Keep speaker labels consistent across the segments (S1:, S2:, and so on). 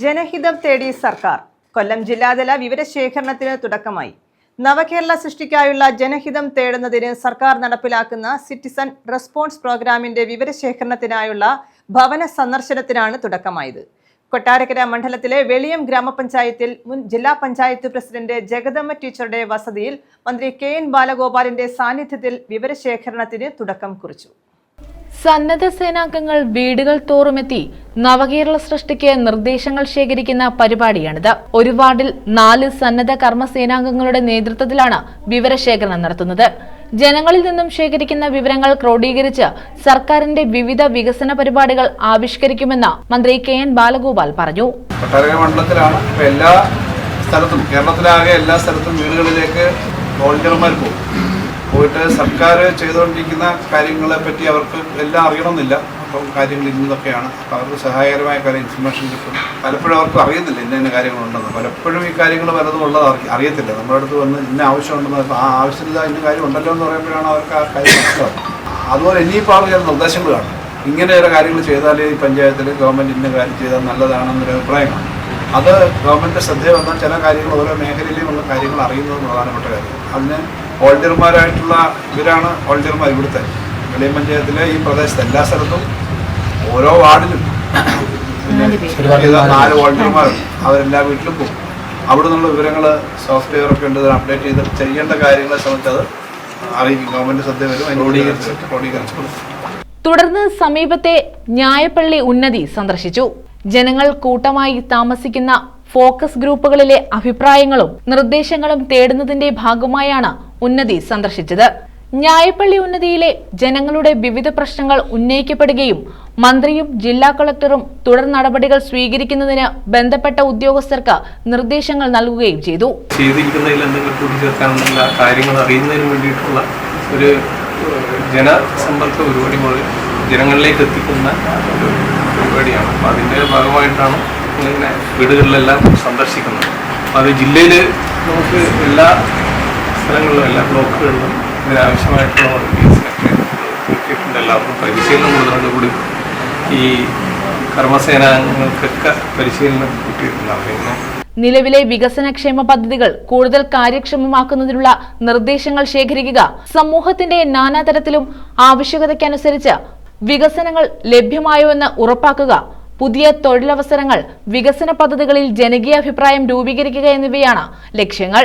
S1: ജനഹിതം തേടി സർക്കാർ. കൊല്ലം ജില്ലാതല വിവരശേഖരണത്തിന് തുടക്കമായി. നവകേരള സൃഷ്ടിക്കായുള്ള ജനഹിതം തേടുന്നതിന് സർക്കാർ നടപ്പിലാക്കുന്ന സിറ്റിസൺ റെസ്പോൺസ് പ്രോഗ്രാമിന്റെ വിവരശേഖരണത്തിനായുള്ള ഭവന സന്ദർശനത്തിനാണ് തുടക്കമായത്. കൊട്ടാരക്കര മണ്ഡലത്തിലെ വെളിയം ഗ്രാമപഞ്ചായത്തിൽ മുൻ ജില്ലാ പഞ്ചായത്ത് പ്രസിഡന്റ് ജഗദമ്മ ടീച്ചറുടെ വസതിയിൽ മന്ത്രി കെ എൻ ബാലഗോപാലിന്റെ സാന്നിധ്യത്തിൽ വിവരശേഖരണത്തിന് തുടക്കം കുറിച്ചു.
S2: സന്നദ്ധ സേനാംഗങ്ങൾ വീടുകൾ തോറുമെത്തി നവകേരള സൃഷ്ടിക്ക് നിർദ്ദേശങ്ങൾ ശേഖരിക്കുന്ന പരിപാടിയാണിത്. ഒരു വാർഡിൽ നാല് സന്നദ്ധ കർമ്മ സേനാംഗങ്ങളുടെ നേതൃത്വത്തിലാണ് വിവരശേഖരണം നടത്തുന്നത്. ജനങ്ങളിൽ നിന്നും ശേഖരിക്കുന്ന വിവരങ്ങൾ ക്രോഡീകരിച്ച് സർക്കാരിന്റെ വിവിധ വികസന പരിപാടികൾ ആവിഷ്കരിക്കുമെന്ന് മന്ത്രി കെ എൻ ബാലഗോപാൽ പറഞ്ഞു.
S3: മണ്ഡലത്തിലാണ് എല്ലാ സ്ഥലത്തും കേരളത്തിലാകെ എല്ലാ സ്ഥലത്തും വീടുകളിലേക്ക് വോളണ്ടിയർമാർ പോകും. പോയിട്ട് സർക്കാർ ചെയ്തുകൊണ്ടിരിക്കുന്ന കാര്യങ്ങളെ പറ്റി അവർക്ക് എല്ലാം അറിയണമെന്നില്ല. അപ്പം കാര്യങ്ങൾ ഇന്നതൊക്കെയാണ്. അപ്പോൾ അവർക്ക് സഹായകരമായ കാര്യം ഇൻഫർമേഷൻ കിട്ടും. പലപ്പോഴും അവർക്ക് അറിയത്തില്ല ഇന്ന ഇന്ന കാര്യങ്ങളുണ്ടെന്ന്. പലപ്പോഴും ഈ കാര്യങ്ങൾ പലതും ഉള്ളത് അറി- അറിയത്തില്ല. നമ്മുടെ അടുത്ത് വന്ന് ഇന്ന ആവശ്യമുണ്ടെന്ന് ആ ആവശ്യമില്ല ഇന്ന കാര്യം ഉണ്ടല്ലോ എന്ന് പറയുമ്പോഴാണ് അവർക്ക് ആ കാര്യം മനസ്സിലാവും അതുപോലെ ഇനിയിപ്പോൾ അവർ ചില നിർദ്ദേശങ്ങൾ കാണും. ഇങ്ങനെ ചില കാര്യങ്ങൾ ചെയ്താലേ ഈ പഞ്ചായത്തിൽ ഗവൺമെന്റ് ഇന്ന കാര്യം ചെയ്താൽ നല്ലതാണെന്നൊരു അഭിപ്രായമാണ് അത് ഗവൺമെന്റ് ശ്രദ്ധയിൽ വന്നാൽ ചില കാര്യങ്ങൾ ഓരോ മേഖലയിലുമുള്ള കാര്യങ്ങൾ അറിയുന്നത് പ്രധാനപ്പെട്ട കാര്യം. അതിന് വോളണ്ടിയർമാരായിട്ടുള്ള ഇവരാണ് ഹോൾഡർമാർ ഇവിടുത്തെ. വെളിയം പഞ്ചായത്തിലെ ഈ പ്രദേശത്ത് എല്ലാ സ്ഥലത്തും ഓരോ വാർഡിലും നാല് വോളണ്ടിയർമാരുണ്ട് അവരെല്ലാ വീട്ടിലും പോകും. അവിടെ നിന്നുള്ള വിവരങ്ങൾ സോഫ്റ്റ്വെയർ ഒക്കെ ഉണ്ട് അപ്ഡേറ്റ് ചെയ്ത് ചെയ്യേണ്ട കാര്യങ്ങളെ സംബന്ധിച്ച് അത് അറിയിക്കും. ഗവൺമെന്റ് ശ്രദ്ധ വരും അതിന് ക്രോഡീകരിച്ച്. ക്രോഡീകരിച്ച് കൊടുക്കും.
S2: തുടർന്ന് സമീപത്തെ ന്യായപ്പള്ളി ഉന്നതി സന്ദർശിച്ചു. ജനങ്ങൾ കൂട്ടമായി താമസിക്കുന്ന ഫോക്കസ് ഗ്രൂപ്പുകളിലെ അഭിപ്രായങ്ങളും നിർദ്ദേശങ്ങളും തേടുന്നതിന്റെ ഭാഗമായാണ് ഉന്നതി സന്ദർശിച്ചത്. ഞായപ്പള്ളി ഉന്നതിയിലെ ജനങ്ങളുടെ വിവിധ പ്രശ്നങ്ങൾ ഉന്നയിക്കപ്പെടുകയും മന്ത്രിയും ജില്ലാ കളക്ടറും തുടർ നടപടികൾ സ്വീകരിക്കുന്നതിന് ബന്ധപ്പെട്ട ഉദ്യോഗസ്ഥർക്ക് നിർദ്ദേശങ്ങൾ നൽകുകയും ചെയ്തു.
S4: ചെയ്തിരിക്കുന്നതിൽ എന്തെങ്കിലും കാര്യങ്ങൾ അറിയുന്നതിന് വേണ്ടിയിട്ടുള്ള ഒരു ജനസമ്പർക്ക പരിപാടി പോലെ ജനങ്ങളിലേക്ക് എത്തിക്കുന്ന ഒരു പരിപാടിയാണ്. അപ്പോൾ അതിന്റെ ഭാഗമായിട്ടാണ് ഇങ്ങനെ വീടുകളിലെല്ലാം സന്ദർശിക്കുന്നത്. അപ്പോൾ അത് ജില്ലയിൽ നമുക്ക് എല്ലാ സ്ഥലങ്ങളിലും എല്ലാ ബ്ലോക്കുകളിലും ഇതിനാവശ്യമായിട്ടുള്ള വർക്കേഴ്സിനൊക്കെ കിട്ടിയിട്ടുണ്ട് എല്ലാവർക്കും പരിശീലനം കൊടുക്കുന്നതോടുകൂടി ഈ കർമ്മസേനാംഗങ്ങൾക്കൊക്കെ പരിശീലനം കിട്ടിയിട്ടുണ്ട്. പിന്നെ
S2: നിലവിലെ വികസനക്ഷേമ പദ്ധതികൾ കൂടുതൽ കാര്യക്ഷമമാക്കുന്നതിനുള്ള നിർദ്ദേശങ്ങൾ ശേഖരിക്കുക സമൂഹത്തിന്റെ നാനാതരത്തിലും ആവശ്യകതയ്ക്കനുസരിച്ച് വികസനങ്ങൾ ലഭ്യമായോ എന്ന് ഉറപ്പാക്കുക പുതിയ തൊഴിലവസരങ്ങൾ വികസന പദ്ധതികളിൽ ജനകീയ അഭിപ്രായം രൂപീകരിക്കുക എന്നിവയാണ് ലക്ഷ്യങ്ങൾ.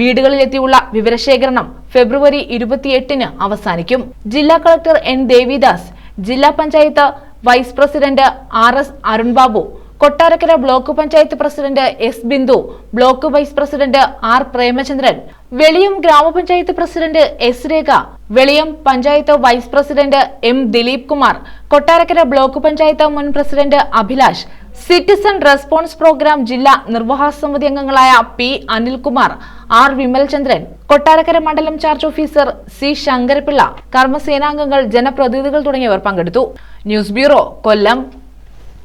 S2: വീടുകളിലെത്തിയുള്ള വിവരശേഖരണം ഫെബ്രുവരി ഇരുപത്തിയെട്ടിന് അവസാനിക്കും. ജില്ലാ കളക്ടർ എൻ ദേവിദാസ് ജില്ലാ panchayat vice president R S Arunbabu Kottarakkara block panchayat president S Bindu block vice president R Premachandran Veliyam ഗ്രാമപഞ്ചായത്ത് president S Rekha Veliyam panchayat vice president M Dileep Kumar Kottarakkara block panchayat മുൻ president Abhilash citizen response programme ജില്ലാ നിർവാഹക സമിതി അംഗങ്ങളായ P Anilkumar R Vimalchandran Kottarakkara മണ്ഡലം charge officer C Sankarapillai കർമ്മസേനാംഗങ്ങൾ ജനപ്രതിനിധികൾ തുടങ്ങിയവർ പങ്കെടുത്തു. News bureau Kollam.